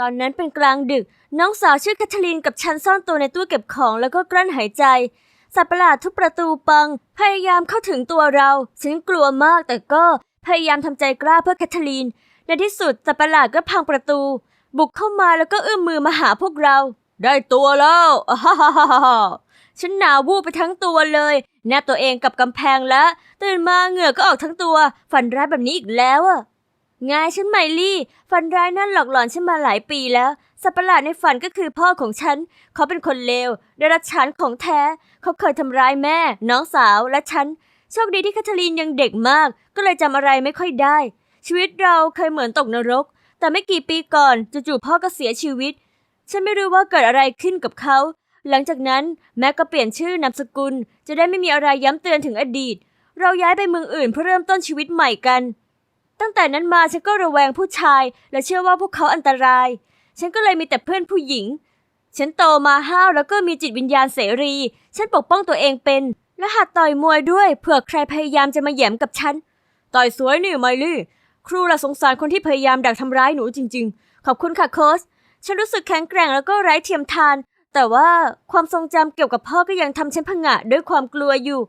ตอนนั้นเป็นกลางดึก น้องสาวชื่อแคทเธอรีนกับฉันซ่อนตัวในตู้เก็บของแล้วก็กลั้นหายใจ สัตว์ประหลาดทุบประตูปัง พยายามเข้าถึงตัวเราฉันกลัวมากแต่ก็พยายามทำใจกล้าเพื่อแคทเธอรีน ในที่สุดสัตว์ประหลาดก็พังประตู บุกเข้ามาแล้วก็เอื้อมมือมาหาพวกเรา ได้ตัวแล้วฮ่าฮ่าฮ่าฮ่าฉันหนาววูบไปทั้งตัวเลยแนบตัวเองกับกำแพงแล้ว ตื่นมาเหงื่อก็ออกทั้งตัว ฝันร้ายแบบนี้อีกแล้วอะ ไงฉันไมลี่ ฝันร้ายนั่นหลอกหลอนฉันมาหลายปีแล้ว สัตว์ประหลาดในฝันก็คือพ่อของฉัน เขาเป็นคนเลวได้รับฉันของแท้ เขาเคยทำร้ายแม่ น้องสาวและฉัน โชคดีที่แคทเธอรีนยังเด็กมาก ก็เลยจำอะไรไม่ค่อยได้ ชีวิตเราเคยเหมือนตกนรก แต่ไม่กี่ปีก่อนจู่ๆพ่อก็เสียชีวิต ฉันไม่รู้ว่าเกิดอะไรขึ้นกับเขา หลังจากนั้นแม่ก็เปลี่ยนชื่อนามสกุล จะได้ไม่มีอะไรย้ำเตือนถึงอดีต เราย้ายไปเมืองอื่นเพื่อเริ่มต้นชีวิตใหม่กัน ตั้งแต่นั้นมาฉันก็ระแวงผู้ชาย และเชื่อว่าพวกเขาอันตราย ฉันก็เลยมีแต่เพื่อนผู้หญิง ฉันโตมาห้าวแล้วก็มีจิตวิญญาณเสรี ฉันปกป้องตัวเองเป็น และหัดต่อยมวยด้วยเผื่อใครพยายามจะมาแย่มกับฉัน ต่อยสวยนี่ไมลี่ ครูละสงสารคนที่พยายามดักทำร้ายหนูจริง ๆ ขอบคุณค่ะโค้ชฉันรู้สึกแข็งแกร่งแล้วก็ไร้เทียมทาน แต่ว่าความทรงจำเกี่ยวกับพ่อก็ยังทำฉันผงะด้วยความกลัวอยู่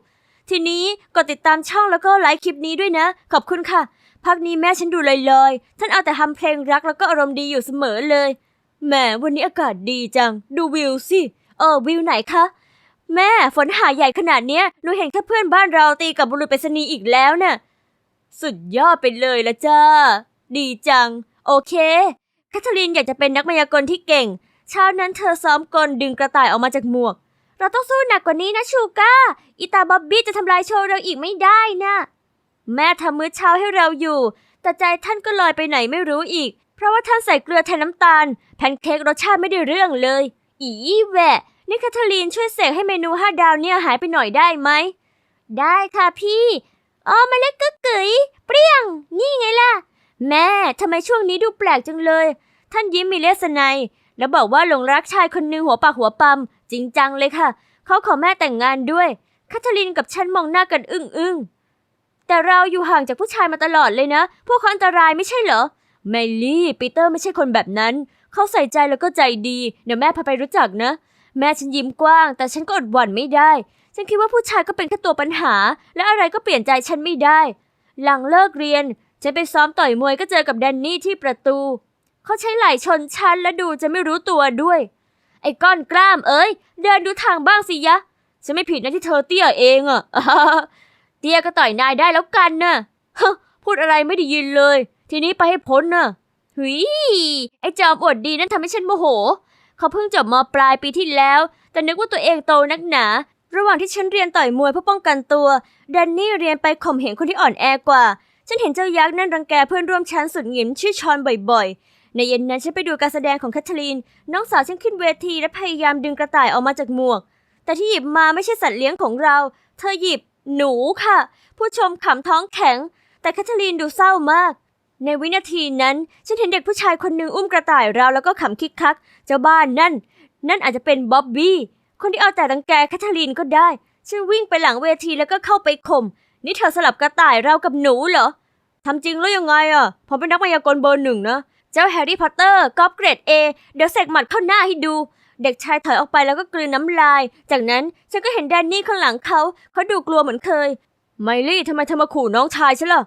ทีนี้กดติดตามช่องแล้วก็ไลค์คลิปนี้ด้วยนะ ขอบคุณค่ะ พักนี้แม่ฉันดูลอยๆ ท่านเอาแต่ทำเพลงรักแล้วก็อารมณ์ดีอยู่เสมอเลย แหมวันนี้อากาศดีจัง ดูวิวสิ เออวิวไหนคะ แม่ฝนหาใหญ่ขนาดเนี้ยหนูเห็นแค่เพื่อนบ้านเราตีกับบุรุษไปรษณีย์อีกแล้วน่ะ สุดยอดไปเลยละจ้า ดีจัง โอเคแคทเธอรีนอยากจะเป็นนักมายากลที่เก่ง เช้านั้นเธอซ้อมกลดึงกระต่ายออกมาจากหมวก เราต้องสู้หนักกว่านี้นะชูก้าอีตาบ๊อบบี้จะทำลายโชว์เราอีกไม่ได้นะ แม่ทำมื้อเช้าให้เราอยู่ แต่ใจท่านก็ลอยไปไหนไม่รู้อีก เพราะว่าท่านใส่เกลือแทนน้ำตาล แพนเค้กรสชาติไม่ได้เรื่องเลย อีแหวะนี่แคทเธอรีนช่วยเสกให้เมนูห้าดาวเนี่ยหายไปหน่อยได้ไหม ได้ค่ะพี่อ๋อมาเล็กกึกกึ๋ยเปรี้ยง นี่ไงล่ะ แม่ทำไมช่วงนี้ดูแปลกจังเลย ท่านยิ้มมีเลสไนแล้วบอกว่าหลงรักชายคนหนึ่งหัวปากหัวปั๊มจริงจังเลยค่ะ เขาขอแม่แต่งงานด้วยแคทเธอรีนกับฉันมองหน้ากันอึ้งอึ้ง แต่เราอยู่ห่างจากผู้ชายมาตลอดเลยนะ พวกเขาอันตรายไม่ใช่เหรอ เมลี่ ปีเตอร์ไม่ใช่คนแบบนั้น เขาใส่ใจแล้วก็ใจดี เดี๋ยวแม่พาไปรู้จักนะ แม่ฉันยิ้มกว้าง แต่ฉันก็อดหวั่นไม่ได้ ฉันคิดว่าผู้ชายก็เป็นแค่ตัวปัญหา และอะไรก็เปลี่ยนใจฉันไม่ได้ หลังเลิกเรียน ฉันไปซ้อมต่อยมวยก็เจอกับแดนนี่ที่ประตู เขาใช้ไหล่ชนฉันและดูจะไม่รู้ตัวด้วย ไอ้ก้อนกล้ามเอ้ย เดินดูทางบ้างสิยะ ฉันไม่ผิดนะที่เธอเตี้ยเองอะ ตี้ยก็ต่อยนายได้แล้วกันนะฮะพูดอะไรไม่ได้ยินเลย ทีนี้ไปให้พ้นนะหุยไอ้จอมอวดดีนั่นทำให้ฉันโมโห เขาเพิ่งจบมปลายปีที่แล้ว แต่นึกว่าตัวเองโตนักหนา ระหว่างที่ฉันเรียนต่อยมวยเพื่อป้องกันตัวแดนนี่เรียนไปข่มเหงคนที่อ่อนแอกว่า ฉันเห็นเจ้ายักษ์นั่นรังแกเพื่อนร่วมชั้นสุดหงิมชื่อชอนบ่อยๆ ในเย็นนั้นฉันไปดูการแสดงของแคทเธอรีน น้องสาวฉันขึ้นเวทีและพยายามดึงกระต่ายออกมาจากหมวก แต่ที่หยิบมาไม่ใช่สัตว์เลี้ยงของเรา เธอหยิบ หนูค่ะ ผู้ชมขำท้องแข็ง แต่แคทเธอรีนดูเศร้ามาก ในวินาทีนั้นฉันเห็นเด็กผู้ชายคนหนึ่งอุ้มกระต่ายเราแล้วก็ขำคิกคัก เจ้าบ้านนั่น นั่นอาจจะเป็นบ๊อบบี้ คนที่เอาแต่รังแกแคทเธอรีนก็ได้ ฉันวิ่งไปหลังเวทีแล้วก็เข้าไปข่ม นี่เธอสลับกระต่ายเรากับหนูเหรอทำจริงแล้วยังไงอะ ผมเป็นนักมายากลเบอร์หนึ่งนะ เจ้าแฮร์รี่พอตเตอร์กอล์ฟเกรดเอเดี๋ยวเสกหมัดเข้าหน้าให้ดู เด็กชายถอยออกไปแล้วก็กลืนน้ำลาย จากนั้นฉันก็เห็นแดนนี่ข้างหลังเขา เขาดูกลัวเหมือนเคย ไมลี่ทำไมเธอมาขู่น้องชายฉันล่ะ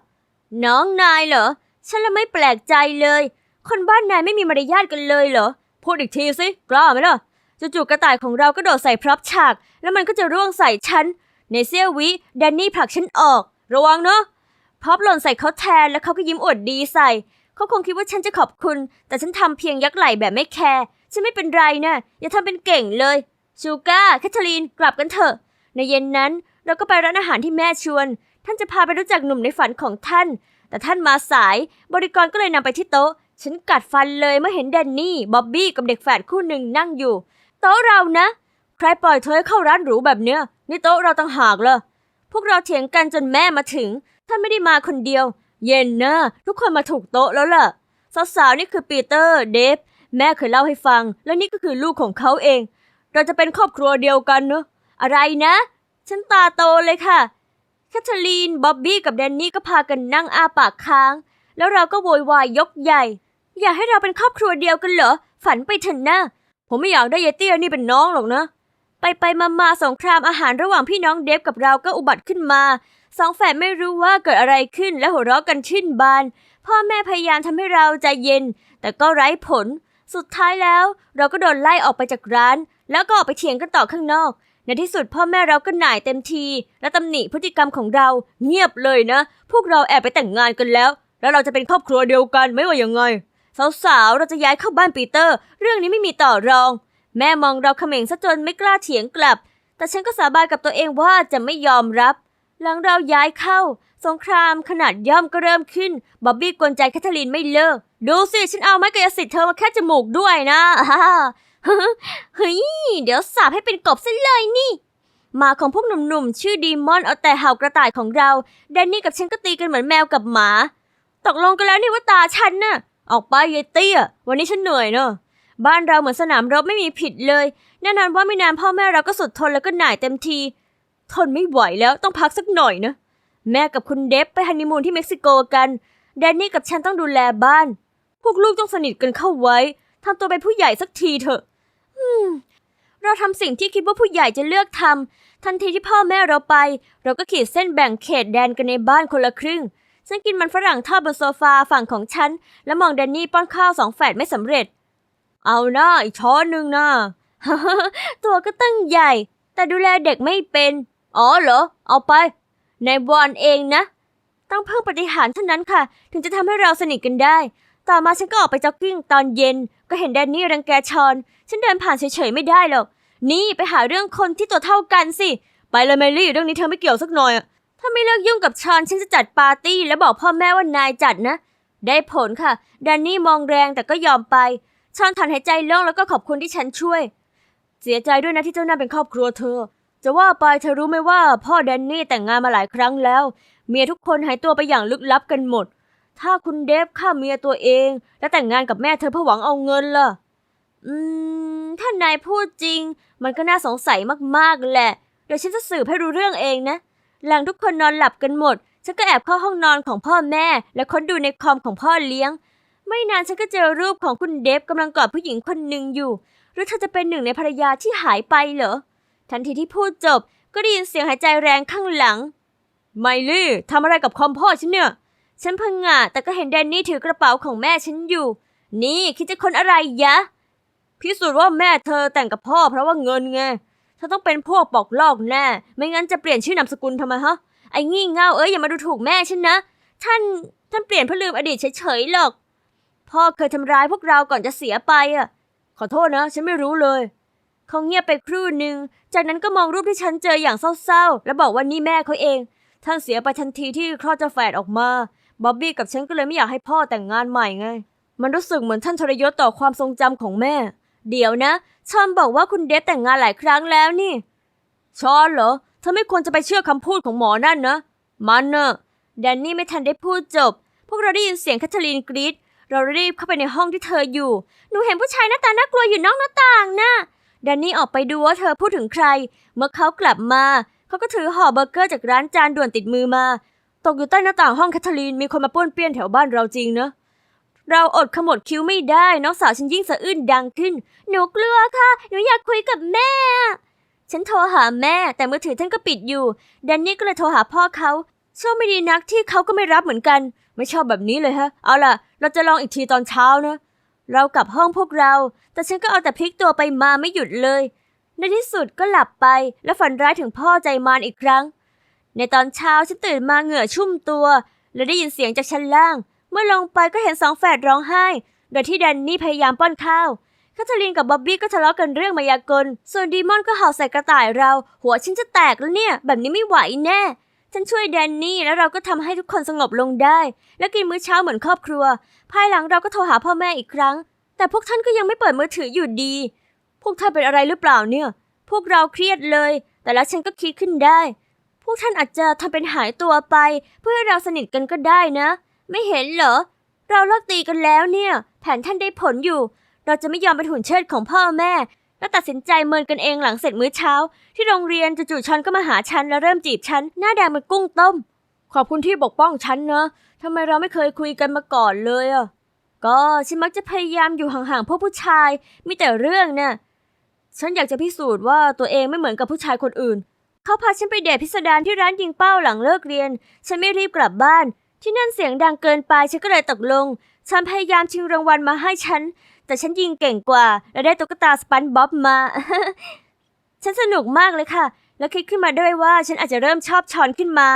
น้องนายเหรอ ฉันละไม่แปลกใจเลย คนบ้านนายไม่มีมารยาทกันเลยเหรอ พูดอีกทีสิ กล้าไหมล่ะจู่ๆกระต่ายของเราก็โดดใส่พร็อพฉาก แล้วมันก็จะร่วงใส่ฉัน ในเสี้ยววิแดนนี่ผลักฉันออก ระวังเนอะพร็อพหล่นใส่เขาแทนแล้วเขาก็ยิ้มอวดดีใส่ เขาคงคิดว่าฉันจะขอบคุณ แต่ฉันทำเพียงยักไหล่แบบไม่แคร์ ฉันไม่เป็นไรนะอย่าทำเป็นเก่งเลยชูก้าแคทเธอรีนกลับกันเถอะ ในเย็นนั้นเราก็ไปร้านอาหารที่แม่ชวน ท่านจะพาไปรู้จักหนุ่มในฝันของท่าน แต่ท่านมาสาย บริกรก็เลยนำไปที่โต๊ะ ฉันกัดฟันเลยเมื่อเห็นแดนนี่บ๊อบบี้กับเด็กแฝดคู่หนึ่งนั่งอยู่ โต๊ะเรานะ ใครปล่อยเธอให้เข้าร้านหรูแบบเนี้ยนี่โต๊ะเราต่างหากเลยพวกเราเถียงกันจนแม่มาถึง ท่านไม่ได้มาคนเดียว เย็นนะทุกคนมาถูกโต๊ะแล้วล่ะสาวๆนี่คือปีเตอร์เดฟ แม่เคยเล่าให้ฟัง แล้วนี่ก็คือลูกของเขาเอง เราจะเป็นครอบครัวเดียวกันเนอะอะไรนะ ฉันตาโตเลยค่ะแคทเธอรีนบ๊อบบี้กับแดนนี่ก็พากันนั่งอาปากค้าง แล้วเราก็โวยวายยกใหญ่ อยากให้เราเป็นครอบครัวเดียวกันเหรอ ฝันไปเถอะนะผมไม่อยากได้ยายเตี้ยนี่เป็นน้องหรอกนะ ไปไปมามาสงครามอาหารระหว่างพี่น้องเดฟกับเราก็อุบัติขึ้นมาสองแฝดไม่รู้ว่าเกิดอะไรขึ้นและหัวเราะกันชื่นบาน พ่อแม่พยายามทำให้เราใจเย็น แต่ก็ไร้ผล สุดท้ายแล้ว เราก็โดนไล่ออกไปจากร้าน แล้วก็ออกไปเถียงกันต่อข้างนอก ในที่สุดพ่อแม่เราก็หน่ายเต็มที และตำหนิพฤติกรรมของเราเงียบเลยนะ พวกเราแอบไปแต่งงานกันแล้ว แล้วเราจะเป็นครอบครัวเดียวกันไม่ว่ายังไงสาวๆเราจะย้ายเข้าบ้านปีเตอร์ เรื่องนี้ไม่มีต่อรอง แม่มองเราเขม่งซะจนไม่กล้าเถียงกลับ แต่ฉันก็สาบานกับตัวเองว่าจะไม่ยอมรับ หลังเราย้ายเข้า สงครามขนาดย่อมก็เริ่มขึ้นบ๊อบบี้กวนใจแคทเธอรีนไม่เลิก ดูสิฉันเอาไม้กายสิทธิ์เธอมาแค่จมูกด้วยนะฮ่าเฮ้ยเดี๋ยวสาบให้เป็นกบซะเลยนี่หมาของพวกหนุ่มๆ ชื่อดีมอนเอาแต่เห่ากระต่ายของเราแดนนี่กับฉันก็ตีกันเหมือนแมวกับหมา ตกลงกันแล้วนี่ว่าตาฉันน่ะ ออกไปยายเตี้ยวันนี้ฉันเหนื่อยเนอะบ้านเราเหมือนสนามรบไม่มีผิดเลยแน่นอนว่าไม่นานพ่อแม่เราก็สุดทนแล้วก็หน่ายเต็มที ทนไม่ไหวแล้วต้องพักสักหน่อยนะ แม่กับคุณเดฟไปฮันนีมูนที่เม็กซิโกกันแดนนี่กับฉันต้องดูแลบ้าน พวกลูกต้องสนิทกันเข้าไว้ทำตัวเป็นผู้ใหญ่สักทีเถอะอืมเราทำสิ่งที่คิดว่าผู้ใหญ่จะเลือกทำทันทีที่พ่อแม่เราไป เราก็ขีดเส้นแบ่งเขตแดนกันในบ้านคนละครึ่ง ฉันกินมันฝรั่งทอดบนโซฟาฝั่งของฉัน แล้วมองแดนนี่ป้อนข้าวสองแฝดไม่สำเร็จ เอาหน้าอีกช้อนหนึ่งนะตัวก็ตั้งใหญ่ แต่ดูแลเด็กไม่เป็น อ๋อเหรอ เอาไป ในบอลเองนะ ต้องเพิ่งปฏิหารเท่านั้นค่ะ ถึงจะทำให้เราสนิทกันได้ ต่อมาฉันก็ออกไปจ็อกกิ้งตอนเย็น ก็เห็นแดนนี่รังแกชอน ฉันเดินผ่านเฉยๆไม่ได้หรอก นี่ไปหาเรื่องคนที่ตัวเท่ากันสิ ไปเลยเมลี่เรื่องนี้เธอไม่เกี่ยวสักหน่อย ถ้าไม่เลิกยุ่งกับชอนฉันจะจัดปาร์ตี้แล้วบอกพ่อแม่ว่านายจัดนะ ได้ผลค่ะ แดนนี่มองแรงแต่ก็ยอมไป ชอนถอนหายใจโล่งแล้วก็ขอบคุณที่ฉันช่วย เสียใจด้วยนะที่เจ้าน้าเป็นครอบครัวเธอ จะว่าไปเธอรู้ไหมว่าพ่อแดนนี่แต่งงานมาหลายครั้งแล้ว เมียทุกคนหายตัวไปอย่างลึกลับกันหมด ถ้าคุณเดฟฆ่าเมียตัวเอง และแต่งงานกับแม่เธอเพื่อหวังเอาเงินล่ะ อืม ถ้านายพูดจริง มันก็น่าสงสัยมากๆแหละ เดี๋ยวฉันจะสืบให้รู้เรื่องเองนะ หลังทุกคนนอนหลับกันหมด ฉันก็แอบเข้าห้องนอนของพ่อแม่ และค้นดูในคอมของพ่อเลี้ยง ไม่นานฉันก็เจอรูปของคุณเดฟกำลังกอดผู้หญิงคนหนึ่งอยู่ หรือเธอจะเป็นหนึ่งในภรรยาที่หายไปเหรอ ทันทีที่พูดจบก็ได้ยินเสียงหายใจแรงข้างหลัง ไมลี่ทำอะไรกับคอมพ่อฉันเนี่ย ฉันพังงะแต่ก็เห็นแดนนี่ถือกระเป๋าของแม่ฉันอยู่ นี่คิดจะค้นอะไรยะ พิสูจน์ว่าแม่เธอแต่งกับพ่อเพราะว่าเงินไงเธอต้องเป็นพวกปอกลอกแน่ ไม่งั้นจะเปลี่ยนชื่อนามสกุลทำไมฮะ ไอ้งี่เง่าเอ้ยอย่ามาดูถูกแม่ฉันนะ ท่านท่านเปลี่ยนเพื่อลืมอดีตเฉยๆหรอก พ่อเคยทำร้ายพวกเราก่อนจะเสียไปอะ ขอโทษนะ ฉันไม่รู้เลย เขาเงียบไปครู่หนึ่ง จากนั้นก็มองรูปที่ฉันเจออย่างเศร้าๆ แล้วบอกว่านี่แม่เขาเอง ท่านเสียไปทันทีที่คลอดจ้าแฝดออกมา บ๊อบบี้กับฉันก็เลยไม่อยากให้พ่อแต่งงานใหม่ไง มันรู้สึกเหมือนท่านทรยศต่อความทรงจำของแม่ เดี๋ยวนะ ชอนบอกว่าคุณเดฟแต่งงานหลายครั้งแล้วนี่ ชอนเหรอ เธอไม่ควรจะไปเชื่อคำพูดของหมอนั่นนะ มันเนอะแดนนี่ไม่ทันได้พูดจบ พวกเราได้ยินเสียงแคทเธอรีนกรีดเรารีบเข้าไปในห้องที่เธออยู่ หนูเห็นผู้ชายหน้าตาน่ากลัวอยู่นอกหน้าต่างน่ะ แดนนี่ออกไปดูว่าเธอพูดถึงใคร เมื่อเขากลับมา เขาก็ถือห่อเบอร์เกอร์จากร้านจานด่วนติดมือมา ตกอยู่ใต้หน้าต่างห้องแคทเธอรีนมีคนมาป้วนเปี้ยนแถวบ้านเราจริงเนอะเราอดขมวดคิ้วไม่ได้ น้องสาวฉันยิ่งสะอื้นดังขึ้น หนูกลัวค่ะ หนูอยากคุยกับแม่ ฉันโทรหาแม่ แต่มือถือท่านก็ปิดอยู่ แดนนี่ก็เลยโทรหาพ่อเขาโชคไม่ดีนักที่เขาก็ไม่รับเหมือนกัน ไม่ชอบแบบนี้เลยฮะ เอาล่ะ เราจะลองอีกทีตอนเช้านะ เรากลับห้องพวกเรา แต่ฉันก็เอาแต่พลิกตัวไปมาไม่หยุดเลย ในที่สุดก็หลับไปและฝันร้ายถึงพ่อใจมารอีกครั้ง ในตอนเช้าฉันตื่นมาเหงื่อชุ่มตัว และได้ยินเสียงจากชั้นล่าง เมื่อลงไปก็เห็นสองแฝดร้องไห้ โดยที่แดนนี่พยายามป้อนข้าวแคทเธอรีนกับบ๊อบบี้ก็ทะเลาะกันเรื่องมายากล ส่วนดีมอนก็เห่าใส่กระต่ายเรา หัวฉันจะแตกแล้วเนี่ย แบบนี้ไม่ไหวแน่ ฉันช่วยแดนนี่แล้วเราก็ทำให้ทุกคนสงบลงได้ และกินมื้อเช้าเหมือนครอบครัว ภายหลังเราก็โทรหาพ่อแม่อีกครั้ง แต่พวกท่านก็ยังไม่เปิดมือถืออยู่ดี พวกท่านเป็นอะไรหรือเปล่าเนี่ย พวกเราเครียดเลย แต่แล้วฉันก็คิดขึ้นได้ พวกท่านอาจจะทำเป็นหายตัวไป เพื่อให้เราสนิทกันก็ได้นะ ไม่เห็นเหรอ เราเลิกตีกันแล้วเนี่ย แผนท่านได้ผลอยู่ เราจะไม่ยอมเป็นหุ่นเชิดของพ่อแม่ แล้วตัดสินใจเมินกันเองหลังเสร็จมื้อเช้า ที่โรงเรียนจู่ๆชอนก็มาหาฉันแล้วเริ่มจีบฉันหน้าแดงเหมือนกุ้งต้ม ขอบคุณที่ปกป้องฉันนะทำไมเราไม่เคยคุยกันมาก่อนเลยอะก็ฉันมักจะพยายามอยู่ห่างๆพวกผู้ชาย มีแต่เรื่องน่ะฉันอยากจะพิสูจน์ว่าตัวเองไม่เหมือนกับผู้ชายคนอื่น เขาพาฉันไปเดทพิสดารที่ร้านยิงเป้าหลังเลิกเรียน ฉันไม่รีบกลับบ้าน ที่นั่นเสียงดังเกินไปฉันก็เลยตกลง ฉันพยายามชิงรางวัลมาให้ฉัน แต่ฉันยิงเก่งกว่า และได้ตุ๊กตาสปันบ๊อบมา ฉันสนุกมากเลยค่ะ แล้วคิดขึ้นมาด้วยว่าฉันอาจจะเริ่มชอบชอนขึ้นมา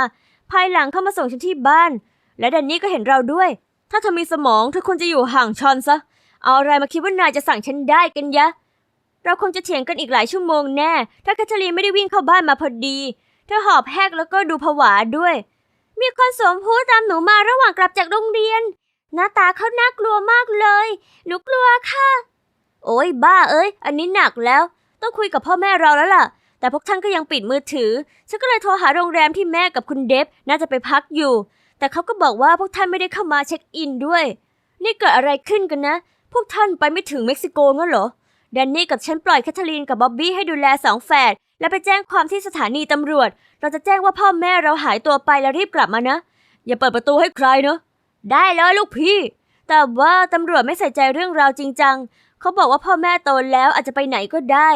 ภายหลังเข้ามาส่งฉันที่บ้าน และแดนนี่ก็เห็นเราด้วย ถ้าเธอมีสมองเธอควรจะอยู่ห่างชอนซะ เอาอะไรมาคิดว่านายจะสั่งฉันได้กันยะ เราคงจะเถียงกันอีกหลายชั่วโมงแน่ ถ้าแคทเธอรีนไม่ได้วิ่งเข้าบ้านมาพอดี เธอหอบแหกแล้วก็ดูผวาด้วย มีคนสวมพูดตามหนูมาระหว่างกลับจากโรงเรียน หน้าตาเขาน่ากลัวมากเลย หนูกลัวค่ะ โอ้ยบ้าเอ้ย อันนี้หนักแล้ว ต้องคุยกับพ่อแม่เราแล้วล่ะ แต่พวกท่านก็ยังปิดมือถือ ฉันก็เลยโทรหาโรงแรมที่แม่กับคุณเดฟน่าจะไปพักอยู่ แต่เขาก็บอกว่าพวกท่านไม่ได้เข้ามาเช็คอินด้วย นี่เกิดอะไรขึ้นกันนะ พวกท่านไปไม่ถึงเม็กซิโกงั้นเหรอแดนนี่กับฉันปล่อยแคทเธอรีนกับบ๊อบบี้ให้ดูแลสองแฝดและไปแจ้งความที่สถานีตำรวจ เราจะแจ้งว่าพ่อแม่เราหายตัวไปแล้วรีบกลับมานะ อย่าเปิดประตูให้ใครเนอะ ได้เลยลูกพี่ แต่ว่าตำรวจไม่ใส่ใจเรื่องราวจริงจัง เขาบอกว่าพ่อแม่โตแล้วอาจจะไปไหนก็ได้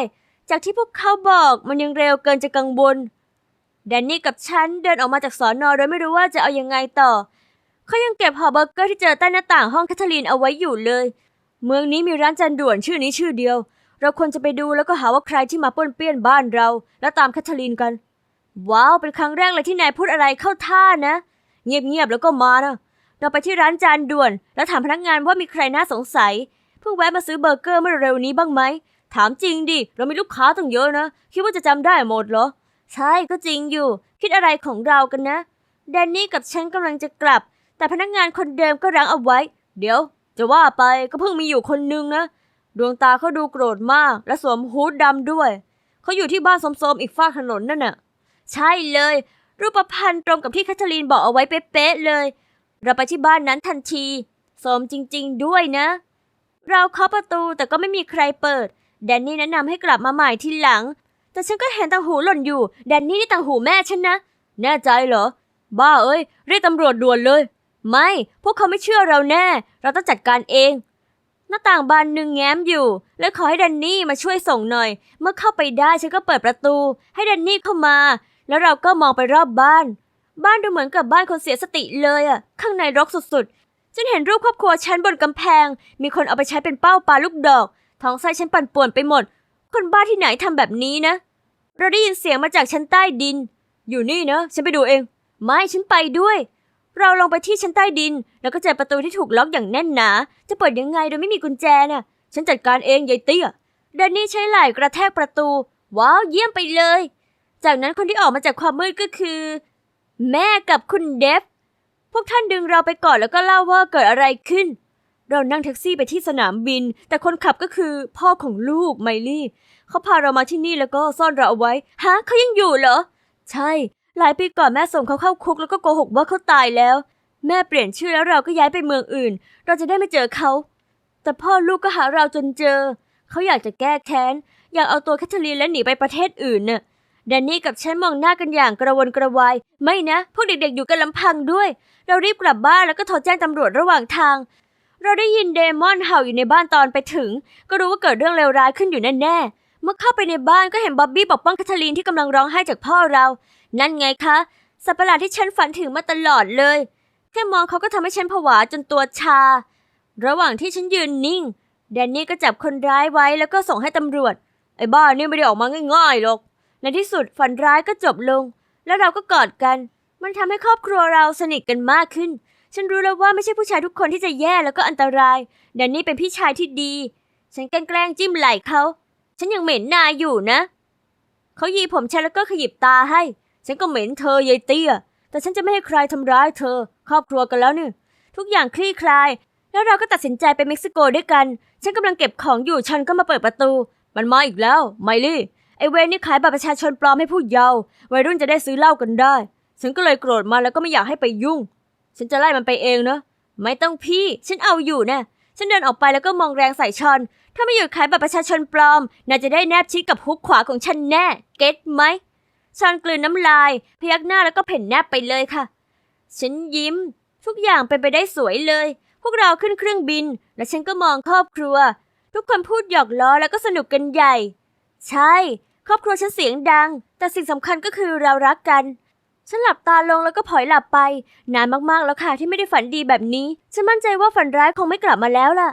จากที่พวกเขาบอกมันยังเร็วเกินจะกังวลแดนนี่กับฉันเดินออกมาจากสอนอโดยไม่รู้ว่าจะเอายังไงต่อ เขายังเก็บห่อเบอร์เกอร์ที่เจอใต้หน้าต่างห้องแคทเธอรีนเอาไว้อยู่เลย เมืองนี้มีร้านจานด่วนชื่อนี้ชื่อเดียว เราควรจะไปดูแล้วก็หาว่าใครที่มาป้นเปี้ยนบ้านเรา แล้วตามแคทเธอรีนกัน ว้าว เป็นครั้งแรกเลยที่นายพูดอะไรเข้าท่านะ เงียบๆแล้วก็มานะ เราไปที่ร้านจานด่วน แล้วถามพนักงานว่ามีใครน่าสงสัย เพิ่งแวะมาซื้อเบอร์เกอร์เมื่อเร็วนี้บ้างไหม ถามจริงดิ เรามีลูกค้าตั้งเยอะนะ คิดว่าจะจำได้หมดเหรอ ใช่ก็จริงอยู่ คิดอะไรของเรากันนะ แดนนี่กับฉันกำลังจะกลับ แต่พนักงานคนเดิมก็รั้งเอาไว้ เดี๋ยว จะว่าไปก็เพิ่งมีอยู่คนนึงนะ ดวงตาเขาดูโกรธมาก และสวมฮูดดำด้วยเขาอยู่ที่บ้านสมๆอีกฝากถนนนั่นน่ะ ใช่เลย รูปพรรณตรงกับที่แคทเธอรีนบอกเอาไว้เป๊ะๆเลย เราไปที่บ้านนั้นทันทีสมจริง ๆ ด้วยนะ เราเคาะประตูแต่ก็ไม่มีใครเปิด แดนนี่แนะนำให้กลับมาใหม่ทีหลัง แต่ฉันก็เห็นต่างหูหล่นอยู่ แดนนี่นี่ต่างหูแม่ฉันนะ แน่ใจเหรอ บ้าเอ้ย เรียกตำรวจด่วนเลย ไม่ พวกเขาไม่เชื่อเราแน่ เราต้องจัดการเอง หน้าต่างบานหนึ่งแง้มอยู่ และขอให้แดนนี่มาช่วยส่งหน่อย เมื่อเข้าไปได้ฉันก็เปิดประตู ให้แดนนี่เข้ามา แล้วเราก็มองไปรอบบ้าน บ้านดูเหมือนกับบ้านคนเสียสติเลยอะข้างในรกสุดๆ ฉันเห็นรูปครอบครัวฉันบนกำแพง มีคนเอาไปใช้เป็นเป้าปลาลูกดอก ท้องไส้ฉันปั่นป่วนไปหมด คนบ้าที่ไหนทำแบบนี้นะ เราได้ยินเสียงมาจากชั้นใต้ดิน อยู่นี่นะฉันไปดูเอง ไม่ฉันไปด้วย เราลงไปที่ชั้นใต้ดิน แล้วก็เจอประตูที่ถูกล็อกอย่างแน่นหนา จะเปิดยังไงโดยไม่มีกุญแจน่ะ ฉันจัดการเองยายเตี้ยแดนนี่ใช้ไหล่กระแทกประตู ว้าวเยี่ยมไปเลย จากนั้นคนที่ออกมาจากความมืดก็คือ แม่กับคุณเดฟ พวกท่านดึงเราไปก่อนแล้วก็เล่าว่าเกิดอะไรขึ้น เรานั่งแท็กซี่ไปที่สนามบิน แต่คนขับก็คือพ่อของลูกไมลี่ เขาพาเรามาที่นี่แล้วก็ซ่อนเราเอาไว้ ฮะเขายังอยู่เหรอ ใช่ หลายปีก่อนแม่ส่งเขาเข้าคุกแล้วก็โกหกว่าเขาตายแล้ว แม่เปลี่ยนชื่อแล้วเราก็ย้ายไปเมืองอื่น เราจะได้ไม่เจอเขา แต่พ่อลูกก็หาเราจนเจอ เขาอยากจะแก้แค้น อยากเอาตัวแคทเธอรีนและหนีไปประเทศอื่นน่ะ แดนนี่กับฉันมองหน้ากันอย่างกระวนกระวาย ไม่นะ พวกเด็กๆอยู่กันลำพังด้วย เรารีบกลับบ้านแล้วก็โทรแจ้งตำรวจระหว่างทาง เราได้ยินเดมอนเห่าอยู่ในบ้านตอนไปถึง ก็รู้ว่าเกิดเรื่องเลวร้ายขึ้นอยู่แน่ๆ เมื่อเข้าไปในบ้านก็เห็นบ๊อบบี้ปกป้องแคทเธอรีนที่กำลังร้องไห้จากพ่อเรา นั่นไงคะ สัตว์ประหลาดที่ฉันฝันถึงมาตลอดเลย แค่มองเขาก็ทำให้ฉันผวาจนตัวชา ระหว่างที่ฉันยืนนิ่ง แดนนี่ก็จับคนร้ายไว้แล้วก็ส่งให้ตำรวจ ไอ้บ้านี่ไม่ได้ออกมาง่ายๆหรอก ในที่สุดฝันร้ายก็จบลง แล้วเราก็กอดกัน มันทำให้ครอบครัวเราสนิทกันมากขึ้น ฉันรู้แล้วว่าไม่ใช่ผู้ชายทุกคนที่จะแย่แล้วก็อันตรายแดนนี่เป็นพี่ชายที่ดี ฉันแกล้งจิ้มไหล่เขา ฉันยังเหม็นนายอยู่นะ เขายีผมฉันแล้วก็ขยิบตาให้ ฉันก็เหม็นเธอยายเตี้ย แต่ฉันจะไม่ให้ใครทำร้ายเธอ ครอบครัวกันแล้วนี่ทุกอย่างคลี่คลาย แล้วเราก็ตัดสินใจไปเม็กซิโกด้วยกัน ฉันกำลังเก็บของอยู่ฉันก็มาเปิดประตู มันมาอีกแล้ว ไมลี่ ไอเวนนี่ขายบัตรประชาชนปลอมให้ผู้เยาว์วัยรุ่นจะได้ซื้อเหล้ากันได้ ฉันก็เลยโกรธมันแล้วก็ไม่อยากให้ไปยุ่ง ฉันจะไล่มันไปเองเนะไม่ต้องพี่ ฉันเอาอยู่นะฉันเดินออกไปแล้วก็มองแรงใส่ชอน ถ้าไม่หยุดขายบัตรประชาชนปลอมน่าจะได้แนบชิดกับฮุกขวาของฉันแน่ เก็ตไหมชอนกลืนน้ำลาย พยักหน้าแล้วก็เพ่นแนบไปเลยค่ะ ฉันยิ้ม ทุกอย่างเป็นไปได้สวยเลย พวกเราขึ้นเครื่องบิน และฉันก็มองครอบครัว ทุกคนพูดหยอกล้อแล้วก็สนุกกันใหญ่ ใช่ ครอบครัวฉันเสียงดัง แต่สิ่งสำคัญก็คือเรารักกัน ฉันหลับตาลงแล้วก็ผอยหลับไป นานมากๆแล้วค่ะที่ไม่ได้ฝันดีแบบนี้ ฉันมั่นใจว่าฝันร้ายคงไม่กลับมาแล้วล่ะ